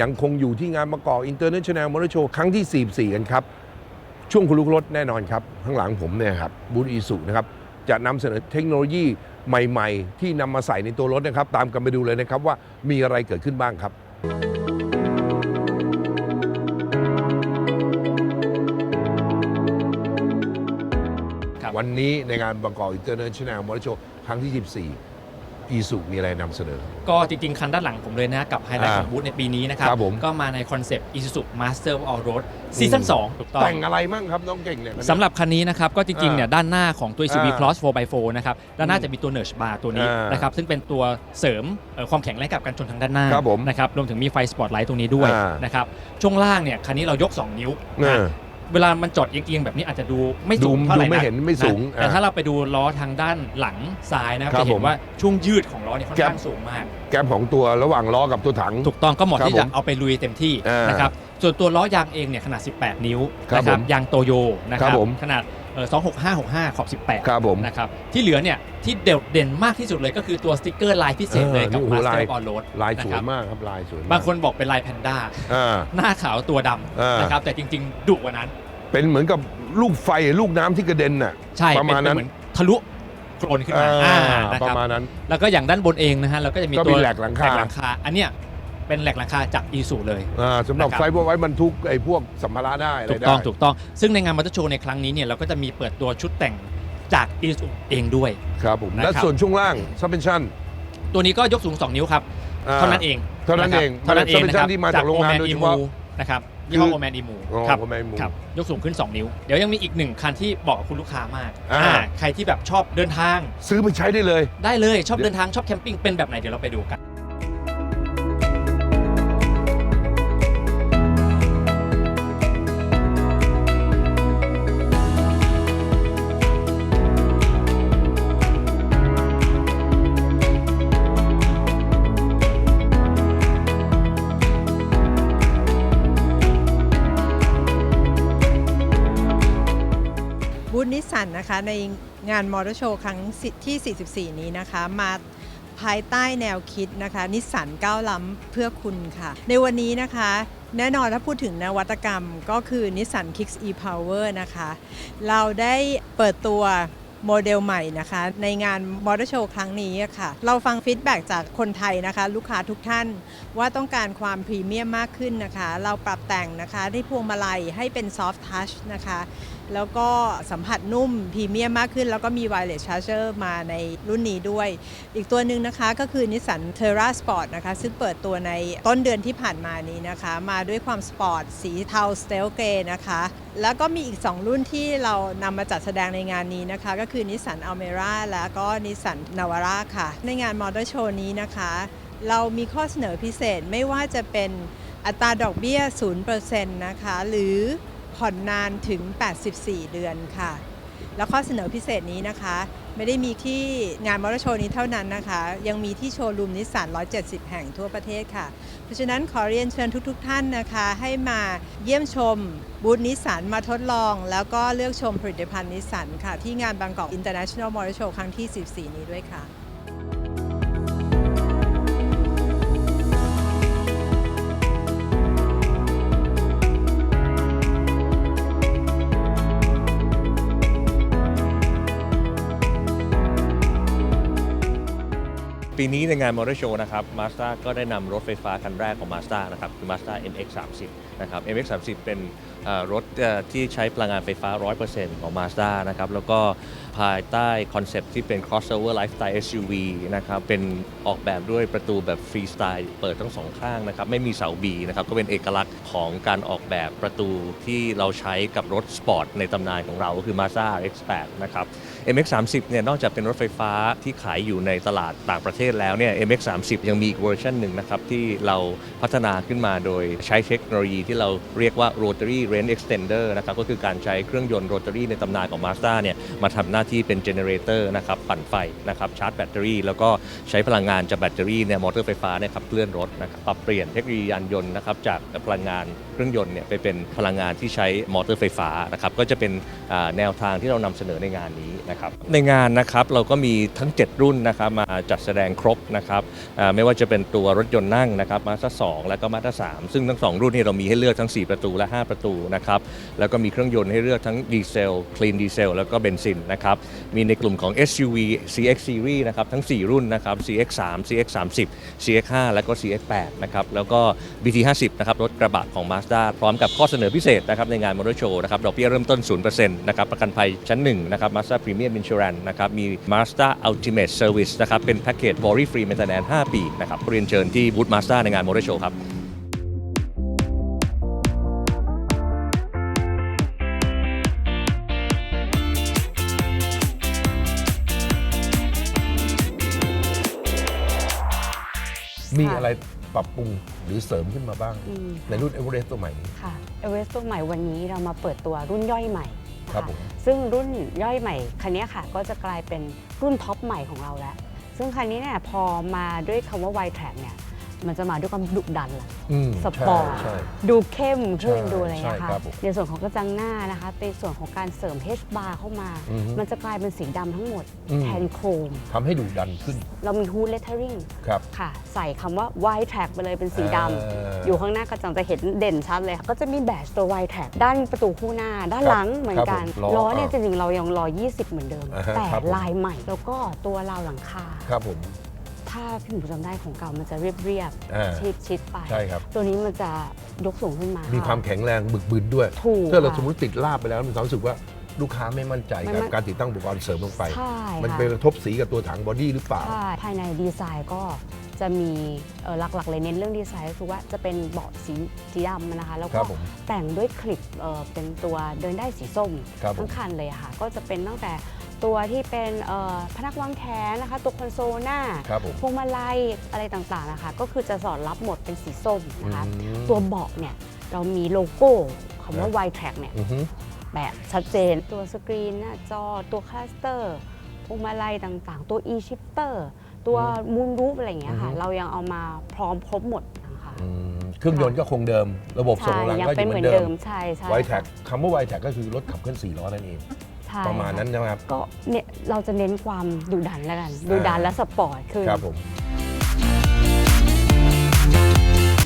ยังคงอยู่ที่งานประกอบ International Motor Show ครั้งที่ 44 กันครับ ช่วงคุณลูกรถแน่นอนครับ ข้างหลังผมเนี่ยครับบูธอีสุนะครับ จะนำเสนอเทคโนโลยีใหม่ ๆ ที่นำมาใส่ในตัวรถนะครับ ตามกันไปดูเลยนะครับว่ามีอะไรเกิดขึ้นบ้างครับครับวันนี้ในงานบางกอก International Motor Show ครั้งที่ 14 อีสุมีอะไรนำเสนอ ก็จริง ๆ คันด้านหลังผมเลยนะกับไฮไลท์อ่าของบูธในปีนี้นะครับ ครับผม ก็มาในคอนเซปต์ Isuzu Master of All Road ซีซั่น2ถูกต้อง แต่งอะไรมั่งครับน้องเก่งเนี่ย สำหรับคันนี้นะครับ ก็จริงๆเนี่ยอ่าด้านหน้าของตัว Isuzu อ่า Cross 4x4 นะครับ ด้านหน้าจะมีตัว Nurse Bar ตัวนี้อ่านนะครับ ซึ่งเป็นตัวเสริมเอ่อความแข็งแรงกับการชนทางด้านหน้าครับผมนะครับรวมถึงมีไฟสปอตไลท์ตรงนี้ด้วยอ่านนะครับช่วงล่างเนี่ยคันนี้เรายก 2 นิ้วเอนะอ เวลามันจอดเอียงๆแบบนี้อาจจะดูไม่ดูสูงเท่าไหร่ดูไม่นะเห็นไม่สูงนะแต่อ่าถ้าเราไปดูล้อทางด้านหลังซ้ายนะครับครับจะเห็ผมนว่าช่วงยืดของล้อเนี่ยค่อนแก๊ปข้างสูงมาก แก๊ปของตัวระหว่างล้อกับตัวถัง ถูกต้องก็เหมาะครับที่จะผมเอาไปลุยเต็มที่อ่านนะครับส่วนตัวล้อยางเองเนี่ยขนาด 18 นิ้วครับนะครัผมยางโตโยนะคครัรับบผมขนาด เอ่อ26565ขอบ18ครับผมนะครับที่เหลือเนี่ยที่เด่นเด่นมากที่สุดเลยก็คือตัวสติกเกอร์ลายพิเศษเลยกับเออนี่โอ้โห Master ลาย of All Road ลายสวยนะครับมากครับลายสวยมกบางคนบอกเป็นลายแพนด้าอ่าหน้าขาวตัวดอ่าำนะครับแต่จริง ๆ ดุกว่านั้น เป็นเหมือนกับลูกไฟลูกน้ำที่กระเด็นน่ะใช่ประมาณเป็นั้นเหมือนทะลุโคลนขึ้นมาอ่าอ่านะปคระรับมาณนั้น แล้วก็อย่างด้านบนเองนะฮะเราก็จะมีก็ตัมีวแหลกหลังคาหลังคาอันเนี้ย เป็นแหลกหลังคาจากอีสูเลยอ่าสำหรับนะครับไฟพวกไว้บรรทุกไอ้พวกสัมภาระได้อะไรถูกได้ต้องถูกต้อง ซึ่งในงานมอเตอร์โชว์ในครั้งนี้เนี่ยเราก็จะมีเปิดตัวชุดแต่งจากอีสูเองด้วย ครับผมนะครับ และส่วนช่วงล่าง suspension ตัวนี้ก็ยกสูง 2 นิ้วครับอ่เท่านั้นเองเท่านั้นเองะครับเท่านั้นเองนะค suspension รับที่มาจากโรงงานโดยเฉพาะ นะครับยี่ห้อคือโอแมนอีมูอ๋อครับ Oman Emu ครับยกสูงขึ้น 2 นิ้ว เดี๋ยวยังมีอีกหนึ่งคันที่บอกกับคุณลูกค้ามากอ่าอ่า ใครที่แบบชอบเดินทางซื้อไปใช้ได้เลย ได้เลยชอบเดินทางชอบแคมปิ้งเป็นแบบไหนเดี๋ยวเราไปดูกัน นิสสันนะคะในงานมอเตอร์โชว์ครั้งที่ 44 นี้นะคะ มาภายใต้แนวคิดนะคะนิสสันก้าวล้ำเพื่อคุณค่ะ ในวันนี้นะคะ แน่นอนถ้าพูดถึงนวัตกรรมก็คือนิสสัน Kicks e-Power นะคะ เราได้เปิดตัวโมเดลใหม่นะคะ ในงานมอเตอร์โชว์ครั้งนี้ค่ะ เราฟังฟีดแบ็จากคนไทยนะคะ ลูกค้าทุกท่านว่าต้องการความพรีเมียมมากขึ้นนะคะ เราปรับแต่งนะคะที่พวงมาลัยให้เป็นซอฟ t ์ทัชนะคะ แล้วก็สัมผัสนุ่มพรีเมียมมากขึ้น แล้วก็มี wireless charger มาในรุ่นนี้ด้วย อีกตัวหนึ่งนะคะก็คือ Nissan Terra Sport นะคะ ซึ่งเปิดตัวในต้นเดือนที่ผ่านมานี้นะคะ มาด้วยความสปอร์ตสีเทาสเตลเกนะคะ แล้วก็มีอีก 2 รุ่นที่เรานำมาจัดแสดงในงานนี้นะคะ ก็คือ Nissan Almera แล้วก็ Nissan Navara ค่ะ ในงานมอเตอร์โชว์นี้นะคะ เรามีข้อเสนอพิเศษไม่ว่าจะเป็นอัตราดอกเบี้ย 0%นะคะ หรือ ผ่อนนานถึง 84 เดือนค่ะ แล้วข้อเสนอพิเศษนี้นะคะ ไม่ได้มีที่งานมอเตอร์โชว์นี้เท่านั้นนะคะ ยังมีที่โชว์รูมนิสสัน 170 แห่งทั่วประเทศค่ะ เพราะฉะนั้นขอเรียนเชิญทุกๆทท่านนะคะ ให้มาเยี่ยมชมบูธนิสสันมาทดลอง แล้วก็เลือกชมผลิตภัณฑ์นิสสันค่ะ ที่งานบางกอก International Motor Show ครั้งที่ 14 นี้ด้วยค่ะ ปีนี้ในงาน Motor Show นะครับ Mazda ก็ได้นำรถไฟฟ้าคันแรกของ Mazda นะครับคือ Mazda MX-30 นะครับ MX-30 เป็นเอ่อรถที่ใช้พลังงานไฟฟ้า 100%ของ Mazda นะครับ แล้วก็ภายใต้คอนเซปต์ที่เป็น crossover lifestyle SUV นะครับ เป็นออกแบบด้วยประตูแบบฟรีสไตล์เปิดทั้งสองข้างนะครับ ไม่มีเสาบีนะครับ ก็เป็นเอกลักษณ์ของการออกแบบประตูที่เราใช้กับรถสปอร์ตในตำนานของเราก็คือ Mazda RX-8 นะครับ MX30 เนี่ยนอกจากเป็นรถไฟฟ้าที่ขายอยู่ในตลาดต่างประเทศแล้วเนี่ย MX30 ยังมีอีกเวอร์ชันหนึ่งนะครับที่เราพัฒนาขึ้นมาโดยใช้เทคโนโลยีที่เราเรียกว่า Rotary Range Extender นะครับก็คือการใช้เครื่องยนต์ Rotary ในตำนานของ Mazda เนี่ยมาทำหน้าที่เป็น Generator นะครับปั่นไฟนะครับชาร์จแบตเตอรี่ แล้วก็ใช้พลังงานจากแบตเตอรี่เนี่ยมอเตอร์ไฟฟ้าเนี่ยขับเคลื่อนรถนะครับปรับเปลี่ยนเทคโนโลยียานยนต์นะครับจากพลังงานเครื่องยนต์เนี่ยไปเป็นพลังงานที่ใช้มอเตอร์ไฟฟ้านะครับก็จะเป็นแนวทางที่เรานำเสนอในงานนี้นะครับในงานนะครับเราก็มีทั้ง 7 รุ่นนะครับมาจัดแสดงครบนะครับไม่ว่าจะเป็นตัวรถยนต์นั่งนะครับมาส d a 2แล้วก็มาส d a 3ซึ่งทั้ง 2 รุ่นนี้เรามีให้เลือกทั้ง 4 ประตูและ 5 ประตูนะครับแล้วก็มีเครื่องยนต์ให้เลือกทั้งดีเซลคลีนดีเซลแล้วก็เบนซินนะครับมีในกลุ่มของ SUV CX Series นะครับทั้ง 4 รุ่นนะครับ CX3 CX30 CX5 แล้วก็ CX8 นะครับแล้วก็ BT50 นะครับรถกระบะของ Mazda พร้อมกับข้อเสนอพิเศษนะครับในงานมอเตอร์โชว์นะครับดอกเบี้ยเริ่มต้น0%นะครับประกันภัยชั้น1นะครับ Mazda Premium Insurance นะครับ มี Mazda Ultimate Service นะครับ เป็นแพ็กเกจ Worry Free Maintenance 5 ปีนะครับ เรียนเชิญที่บูธ Mazda ในงานมอเตอร์โชว์ครับมีค่ะอะไรปรับปรุงหรือเสริมขึ้นมาบ้างอืมในรุ่นเอเวอเรสต์ตัวใหม่นี้ ค่ะ เอเวอเรสต์ตัวใหม่วันนี้เรามาเปิดตัวรุ่นย่อยใหม่นะะ ครับผม ซึ่งรุ่นย่อยใหม่คันนี้ค่ะ ก็จะกลายเป็นรุ่นท็อปใหม่ของเราแล้ว ซึ่งคันนี้เนี่ยพอมาด้วยคำว่า y track เนี่ย มันจะมาด้วยความดุดันละอืมสปอร์ตใช่ใช่ ดูเข้มขึ้นใช่ดูอะไรอย่างเงี้ยใช่ค่ะครับผมในส่วนของกระจังหน้านะคะในส่วนของการเสริม H bar เข้ามา อือฮึมันจะกลายเป็นสีดำทั้งหมดอืม แทนโครม ทำให้ดุดันขึ้นเรามี hood lettering ครับ ค่ะ ใส่คำว่า y track ไปเลยเป็นสีดำเอยู่ข้างหน้ากระจังจะเห็นเด่นชัดเลยค่ะก็จะมีแบตตัว y track ด้านประตูคู่หน้า ด้านหลังเหมือนกัน ครับผมล้อล้อเนี่ยอ่าจริงๆเรายังรอ 20 เหมือนเดิม อ่าฮะแต่ครับผม ลายใหม่ แล้วก็ตัวราวหลังคา ครับผม ถ้าพี่หมูจำได้ของเก่ามันจะเรียบเรียบๆอ่าชิดชิดๆไป ใช่ครับ ตัวนี้มันจะยกสูงขึ้นมามีมีความแข็งแรงบึกบึนด้วย ถูกถ้าเราค่ะสมมติติดลาบไปแล้วมีความรู้สึกว่าลูกค้าไม่มั่นใจไม่กับมั่น การติดตั้งอุปกรณ์เสริมลงไป ใช่มันค่ะไปกระทบสีกับตัวถังบอดี้หรือเปล่า ใช่ภายในดีไซน์ก็จะมีเอ่อหลักๆเลยเน้นเรื่องดีไซน์ก็คือว่าจะเป็นเบาะสีสีดำนะคะ แล้วคก็รับผมแต่งด้วยคลิปเอ่อเป็นตัวเดินได้สีส้มครับผม ทั้งคันเลยอะค่ะ ก็จะเป็นตั้งแต่ ตัวที่เป็นเอ่อพนักวางแขนนะคะ ตัวคอนโซลหน้าครับผมพวงมาลัยอะไรต่างๆนะคะ ก็คือจะสอดรับหมดเป็นสีส้มนะคะอืมตัวเบาะเนี่ยเรามีโลโก้คำว่านะ Y Track เนี่ยอือฮึแบบชัดเจนตัวสกรีนหน้าจอตัวคลัสเตอร์พวงมาลัยต่างๆ ตัว e-shifter ตัวมูนรูฟอะไรอย่างเงี้ยค่ะอือฮึเรายังเอามาพร้อมครบหมดนะคะอืมเครื่องยนต์ก็คงเดิม ระบบส่งใช่กำลังยังก็อเป็นยู่เหเหมืมืออนนเดิเดิมมใช่ใช่ไวแท็กคำว่าไวแท็กก็คือรถขับเคลื่อน4ล้อนั่นเอง ใช่ประมาณนั้นใช่ไหมครับ ก็เนี่ยเราจะเน้นความดุดันแล้วกันดุดันและสปอร์ตคือ ครับผม